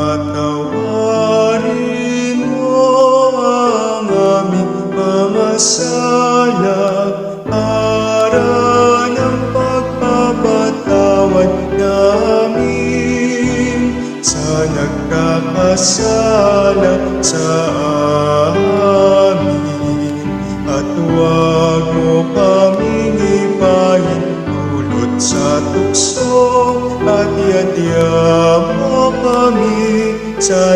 Patawarin mo ang aming mga sala ng pagpapatawad namin Sa nagkakasala sa amin. At huwag mo kaming ipahin Tulot sa tukso at yadya mo kami sa